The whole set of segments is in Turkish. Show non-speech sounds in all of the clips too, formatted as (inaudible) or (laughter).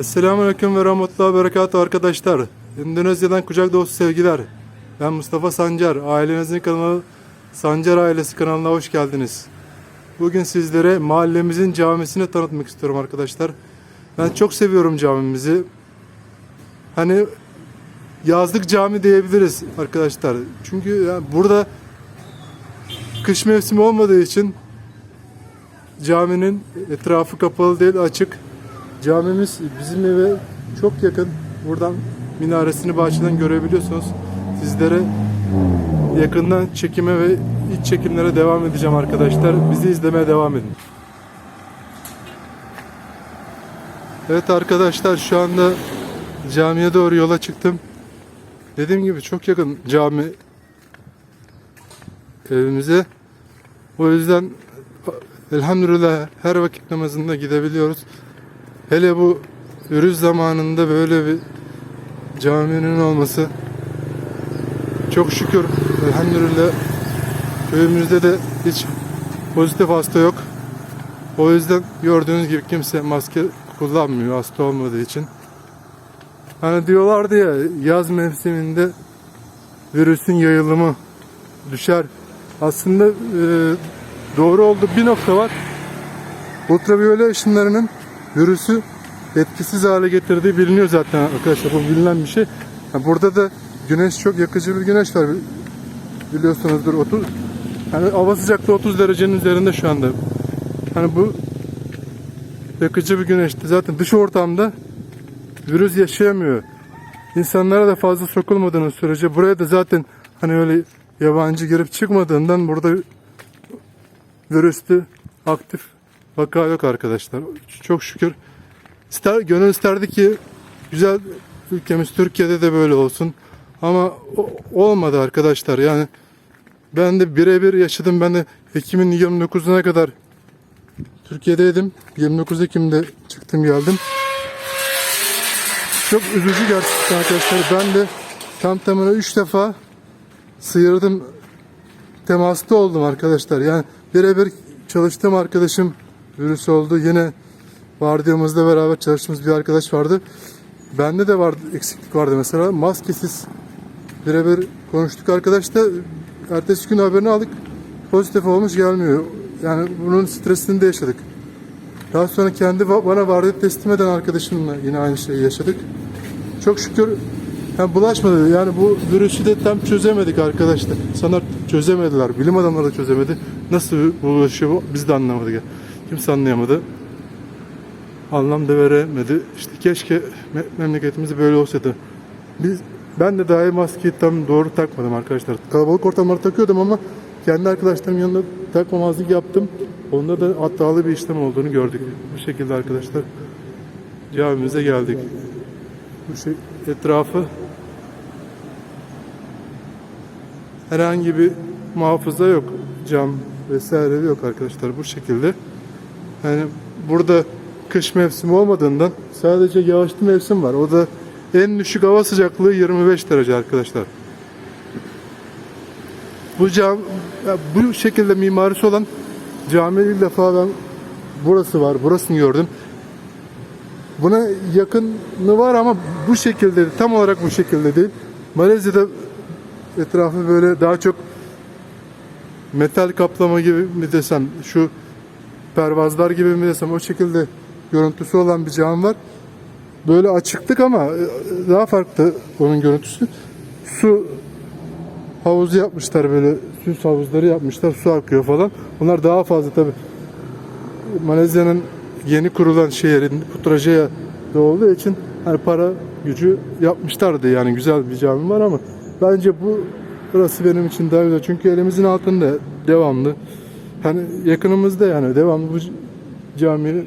Esselamu Aleyküm ve Rahmetullahi ve Berekatuhu arkadaşlar. Endonezya'dan kucak dolusu sevgiler. Ben Mustafa Sancar. Ailemizin kanalı Sancar Ailesi kanalına hoş geldiniz. Bugün sizlere mahallemizin camisini tanıtmak istiyorum arkadaşlar. Ben çok seviyorum camimizi. Hani yazlık cami diyebiliriz arkadaşlar. Çünkü yani burada kış mevsimi olmadığı için caminin etrafı kapalı değil açık. Camimiz bizim eve çok yakın. Buradan minaresini bahçeden görebiliyorsunuz. Sizlere yakından çekime ve iç çekimlere devam edeceğim arkadaşlar. Bizi izlemeye devam edin. Evet arkadaşlar şu anda camiye doğru yola çıktım. Dediğim gibi çok yakın cami evimize. O yüzden elhamdülillah her vakit namazında gidebiliyoruz. Hele bu ürüz zamanında böyle bir caminin olması çok şükür elhamdülillah köyümüzde de hiç pozitif hasta yok. O yüzden gördüğünüz gibi kimse maske kullanmıyor hasta olmadığı için. Hani diyorlardı ya yaz mevsiminde virüsün yayılımı düşer. Aslında e, doğru oldu bir nokta var. Ultraviyole ışınlarının virüsü etkisiz hale getirdiği biliniyor zaten arkadaşlar. Bu bilinen bir şey. Ha, Burada da güneş çok yakıcı bir güneş var. Biliyorsunuzdur 30 hani hava sıcaklığı 30 derecenin üzerinde şu anda. Hani bu yakıcı bir güneşti. Zaten dış ortamda virüs yaşayamıyor. İnsanlara da fazla sokulmadığınız sürece buraya da zaten hani öyle yabancı girip çıkmadığından burada virüslü aktif vaka yok arkadaşlar. Çok şükür. İster, gönül isterdi ki güzel ülkemiz Türkiye'de de böyle olsun. Ama o- olmadı arkadaşlar. Yani ben de birebir yaşadım. Ben de Ekim'in 29'una kadar Türkiye'deydim. 29 Ekim'de çıktım geldim. Çok üzücü gerçekten arkadaşlar. Ben de tam tamına 3 defa sıyırdım. Temasta oldum arkadaşlar. Yani birebir çalıştığım arkadaşım virüs oldu. Yine vardiyamızda beraber çalıştığımız bir arkadaş vardı. Bende de vardı eksiklik vardı mesela. Maskesiz birebir konuştuk arkadaşla. Ertesi gün haberini aldık. Pozitif olmuş gelmiyor. Yani bunun stresini de yaşadık. Daha sonra kendi bana vardiya teslim eden arkadaşımla yine aynı şeyi yaşadık. Çok şükür yani bulaşmadı. Yani bu virüsü de tam çözemedik arkadaşlar. Sanat çözemediler. Bilim adamları da çözemedi. Nasıl bulaşıyor bu? biz de anlamadık. ya. Kimse anlayamadı. Anlam da veremedi. İşte keşke me- memleketimizde böyle olsaydı. Biz ben de dahi maskeyi tam doğru takmadım arkadaşlar. Kalabalık ortamlarda takıyordum ama kendi arkadaşlarımın yanında takmamazlık yaptım. Onda da hatalı bir işlem olduğunu gördük. Bu şekilde arkadaşlar camimize geldik. Bu şey etrafı herhangi bir muhafaza yok. Cam vesaire yok arkadaşlar bu şekilde. Yani burada kış mevsimi olmadığından sadece yağışlı mevsim var. O da en düşük hava sıcaklığı 25 derece arkadaşlar. Bu cam bu şekilde mimarisi olan cami ilk defa ben burası var. Burasını gördüm. Buna yakını var ama bu şekilde. Tam olarak bu şekilde değil. Malezya'da etrafı böyle daha çok metal kaplama gibi mi desem şu pervazlar gibi mi desem o şekilde görüntüsü olan bir cam var. Böyle açıklık ama e, daha farklı onun görüntüsü. Su havuzu yapmışlar böyle süs havuzları yapmışlar su akıyor falan. Bunlar daha fazla tabi. Malezya'nın yeni kurulan şehrin Putrajaya'da olduğu için hani para gücü yapmışlardı yani güzel bir cami var ama bence bu burası benim için daha güzel çünkü elimizin altında devamlı hani yakınımızda yani devamlı bu camiye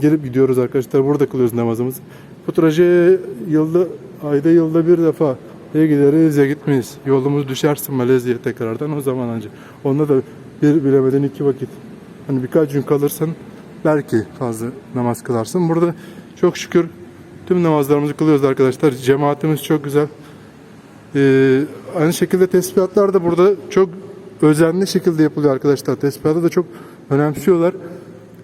gelip gidiyoruz arkadaşlar burada kılıyoruz namazımızı. Putrajaya yılda ayda yılda bir defa ya gideriz ya gitmeyiz. Yolumuz düşersin Malezya'ya tekrardan o zaman önce. Onda da bir bilemeden iki vakit. Hani birkaç gün kalırsan belki fazla namaz kılarsın. Burada çok şükür tüm namazlarımızı kılıyoruz arkadaşlar. Cemaatimiz çok güzel. Ee, aynı şekilde tesbihatlar da burada çok özenli şekilde yapılıyor arkadaşlar. Tesbihatı da çok önemsiyorlar.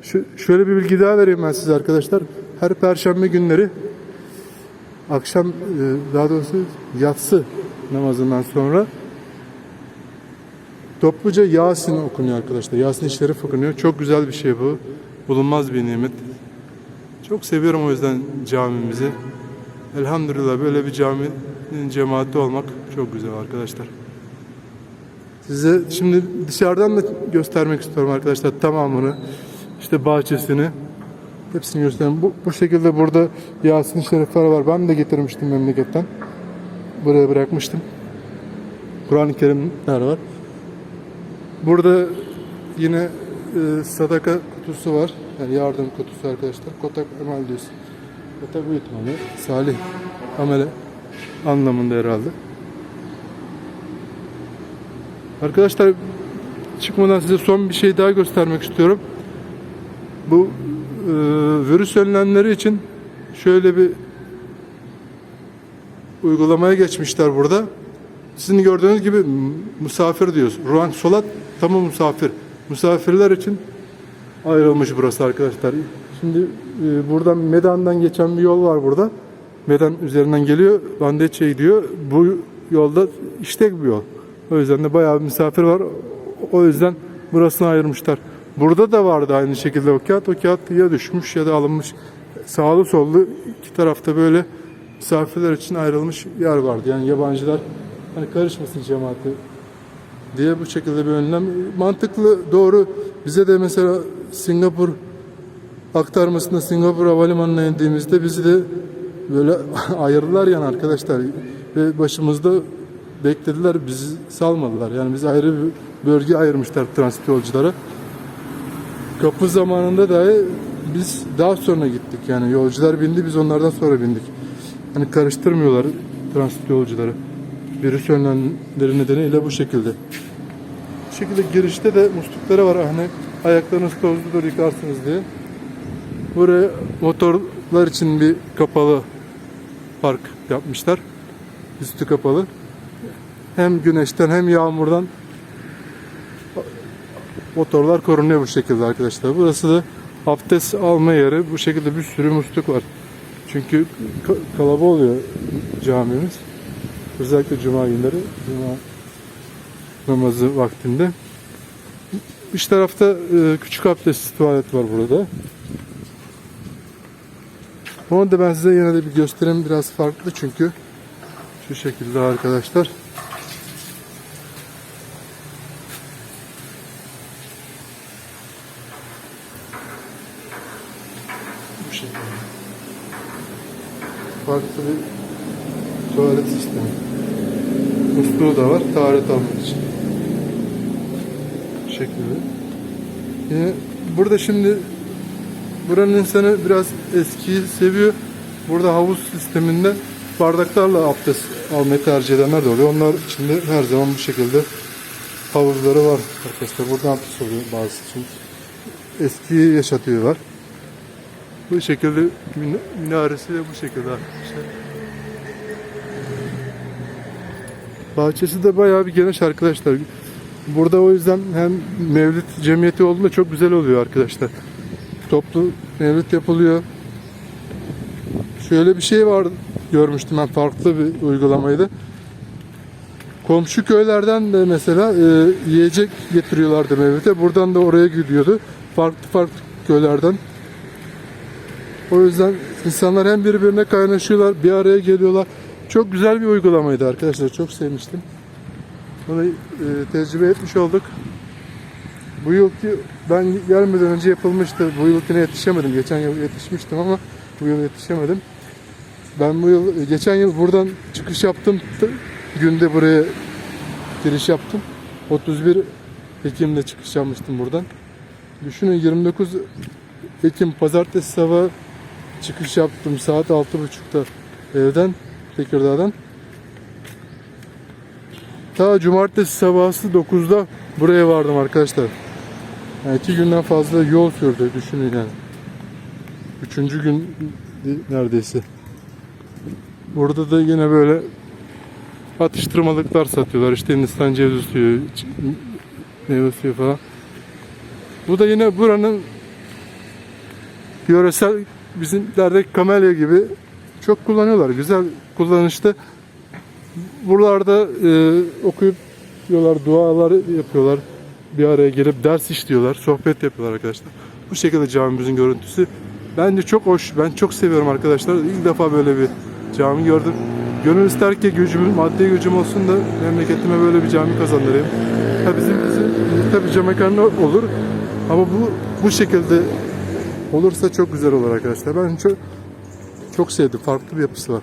Şu, şöyle bir bilgi daha vereyim ben size arkadaşlar. her perşembe günleri akşam e, daha doğrusu yatsı namazından sonra topluca Yasin okunuyor arkadaşlar. Yasin-i Şerif okunuyor. Çok güzel bir şey bu. Bulunmaz bir nimet. Çok seviyorum o yüzden camimizi. Elhamdülillah böyle bir caminin cemaati olmak çok güzel arkadaşlar. Size şimdi dışarıdan da göstermek istiyorum arkadaşlar tamamını. İşte bahçesini. Hepsini göstereyim. Bu, bu şekilde burada Yasin Şerifler var. Ben de getirmiştim memleketten. Buraya bırakmıştım. Kur'an-ı Kerimler var. Burada yine e, sadaka kutusu var. Yani yardım kutusu arkadaşlar. Kotak amel diyorsun. Kotak büyük ihtimalle salih amele anlamında herhalde. Arkadaşlar çıkmadan size son bir şey daha göstermek istiyorum. Bu e, virüs önlemleri için şöyle bir uygulamaya geçmişler burada. Sizin gördüğünüz gibi misafir diyoruz. Ruan Solat tamam misafir. Misafirler için ayrılmış burası arkadaşlar. Şimdi e, buradan Medan'dan geçen bir yol var burada. Medan üzerinden geliyor. Bandeçe gidiyor. Bu yolda işlek bir yol. O yüzden de bayağı bir misafir var. O yüzden burasını ayırmışlar. Burada da vardı aynı şekilde o kağıt. O kağıt ya düşmüş ya da alınmış. Sağlı sollu iki tarafta böyle misafirler için ayrılmış yer vardı. Yani yabancılar hani karışmasın cemaati diye bu şekilde bir önlem mantıklı doğru bize de mesela Singapur aktarmasında Singapur Havalimanı'na indiğimizde bizi de böyle (laughs) ayırdılar yani arkadaşlar ve başımızda beklediler bizi salmadılar. Yani bizi ayrı bir bölge ayırmışlar transit yolculara kapı zamanında dahi biz daha sonra gittik. Yani yolcular bindi biz onlardan sonra bindik. Hani karıştırmıyorlar transit yolcuları. Virüs önlemleri nedeniyle bu şekilde. Bu şekilde girişte de muslukları var. Hani ayaklarınız tozludur yıkarsınız diye. Buraya motorlar için bir kapalı park yapmışlar. Üstü kapalı. Hem güneşten hem yağmurdan motorlar korunuyor bu şekilde arkadaşlar. Burası da abdest alma yeri. Bu şekilde bir sürü musluk var. Çünkü ka- kalabalık oluyor camimiz. Özellikle cuma günleri. Cuma namazı vaktinde. İç tarafta e, küçük abdest tuvalet var burada. Onu da ben size yine de bir göstereyim. Biraz farklı çünkü. Şu şekilde arkadaşlar. Farklı bir tuvalet sistemi. Musluğu da var taharet almak için. Şekilde. Yine burada şimdi buranın insanı biraz eskiyi seviyor. Burada havuz sisteminde bardaklarla abdest almayı tercih edenler de oluyor. Onlar için de her zaman bu şekilde havuzları var arkadaşlar. Burada abdest oluyor bazısı için. Eskiyi yaşatıyorlar. Bu şekilde min- minaresi de bu şekilde arkadaşlar. Bahçesi de bayağı bir geniş arkadaşlar. Burada o yüzden hem mevlid cemiyeti olduğunda çok güzel oluyor arkadaşlar. Toplu mevlid yapılıyor. Şöyle bir şey var görmüştüm ben farklı bir uygulamaydı. Komşu köylerden de mesela e, yiyecek getiriyorlardı mevlide. Buradan da oraya gidiyordu. Farklı farklı köylerden. O yüzden insanlar hem birbirine kaynaşıyorlar, bir araya geliyorlar. Çok güzel bir uygulamaydı arkadaşlar. Çok sevmiştim. Onu e, tecrübe etmiş olduk. Bu yılki ben gelmeden önce yapılmıştı. Bu yılkine yetişemedim. Geçen yıl yetişmiştim ama bu yıl yetişemedim. Ben bu yıl e, geçen yıl buradan çıkış yaptım. Günde buraya giriş yaptım. 31 Ekim'de çıkış yapmıştım buradan. Düşünün 29 Ekim pazartesi sabah çıkış yaptım saat 6.30'da evden Tekirdağ'dan. Ta cumartesi sabahı 9'da buraya vardım arkadaşlar. Yani iki günden fazla yol sürdü düşünün yani. Üçüncü gün neredeyse. Burada da yine böyle atıştırmalıklar satıyorlar. İşte Hindistan cevizi suyu, meyve suyu falan. Bu da yine buranın yöresel bizimlerdeki kamelya gibi çok kullanıyorlar. Güzel kullanışlı. Buralarda e, okuyup diyorlar, dualar yapıyorlar. Bir araya gelip ders işliyorlar, sohbet yapıyorlar arkadaşlar. Bu şekilde camimizin görüntüsü. Bence çok hoş. Ben çok seviyorum arkadaşlar. İlk defa böyle bir cami gördüm. Gönül ister ki gücüm, maddi gücüm olsun da memleketime böyle bir cami kazandırayım. Ha bizim, bizim tabii cam mekanı olur. Ama bu bu şekilde olursa çok güzel olur arkadaşlar. Ben çok çok sevdim. Farklı bir yapısı var.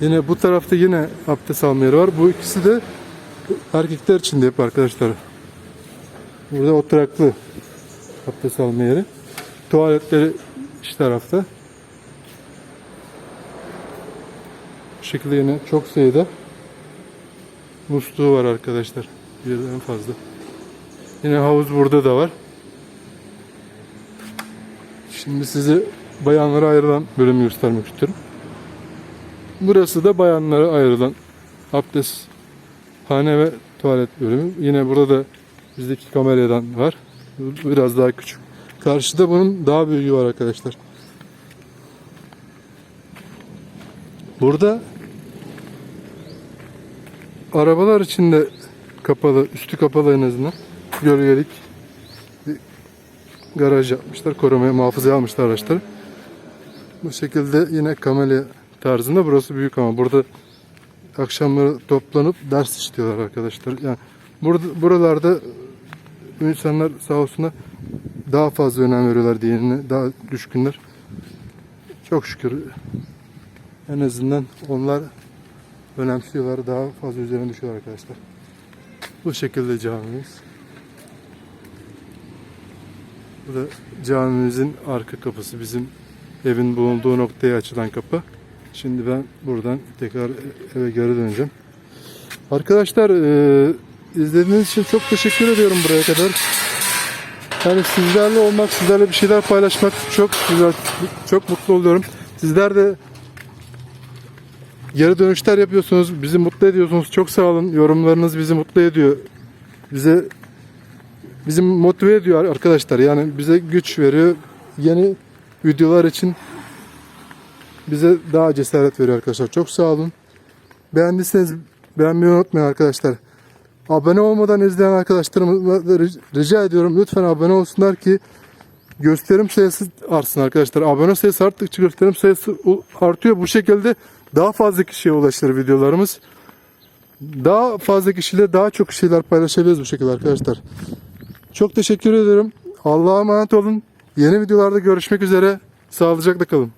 Yine bu tarafta yine abdest alma yeri var. Bu ikisi de erkekler için de hep arkadaşlar. Burada oturaklı abdest alma yeri. Tuvaletleri iç tarafta. Bu şekilde yine çok sayıda musluğu var arkadaşlar. Birden fazla. Yine havuz burada da var. Şimdi size bayanlara ayrılan bölümü göstermek istiyorum. Burası da bayanlara ayrılan abdest hane ve tuvalet bölümü. Yine burada da bizdeki kameradan var. Biraz daha küçük. Karşıda bunun daha büyüğü var arkadaşlar. Burada arabalar için de kapalı, üstü kapalı en azından. Gölgelik garaj yapmışlar. Korumaya, muhafazaya almışlar araçları. Bu şekilde yine kamelya tarzında burası büyük ama burada akşamları toplanıp ders işliyorlar arkadaşlar. Yani burada buralarda insanlar sağ olsunlar daha fazla önem veriyorlar diğerine. Daha düşkünler. Çok şükür en azından onlar önemsiyorlar. Daha fazla üzerine düşüyorlar arkadaşlar. Bu şekilde camimiz. Bu da camimizin arka kapısı. Bizim evin bulunduğu noktaya açılan kapı. Şimdi ben buradan tekrar eve geri döneceğim. Arkadaşlar e, izlediğiniz için çok teşekkür ediyorum buraya kadar. Yani sizlerle olmak, sizlerle bir şeyler paylaşmak çok güzel, çok mutlu oluyorum. Sizler de geri dönüşler yapıyorsunuz, bizi mutlu ediyorsunuz. Çok sağ olun. Yorumlarınız bizi mutlu ediyor. Bize bizi motive ediyor arkadaşlar. Yani bize güç veriyor. Yeni videolar için bize daha cesaret veriyor arkadaşlar. Çok sağ olun. Beğendiyseniz beğenmeyi unutmayın arkadaşlar. Abone olmadan izleyen arkadaşlarıma da ric- rica ediyorum lütfen abone olsunlar ki gösterim sayısı artsın arkadaşlar. Abone sayısı arttıkça gösterim sayısı artıyor. Bu şekilde daha fazla kişiye ulaşır videolarımız. Daha fazla kişiyle daha çok şeyler paylaşabiliriz bu şekilde arkadaşlar. Çok teşekkür ederim. Allah'a emanet olun. Yeni videolarda görüşmek üzere. Sağlıcakla kalın.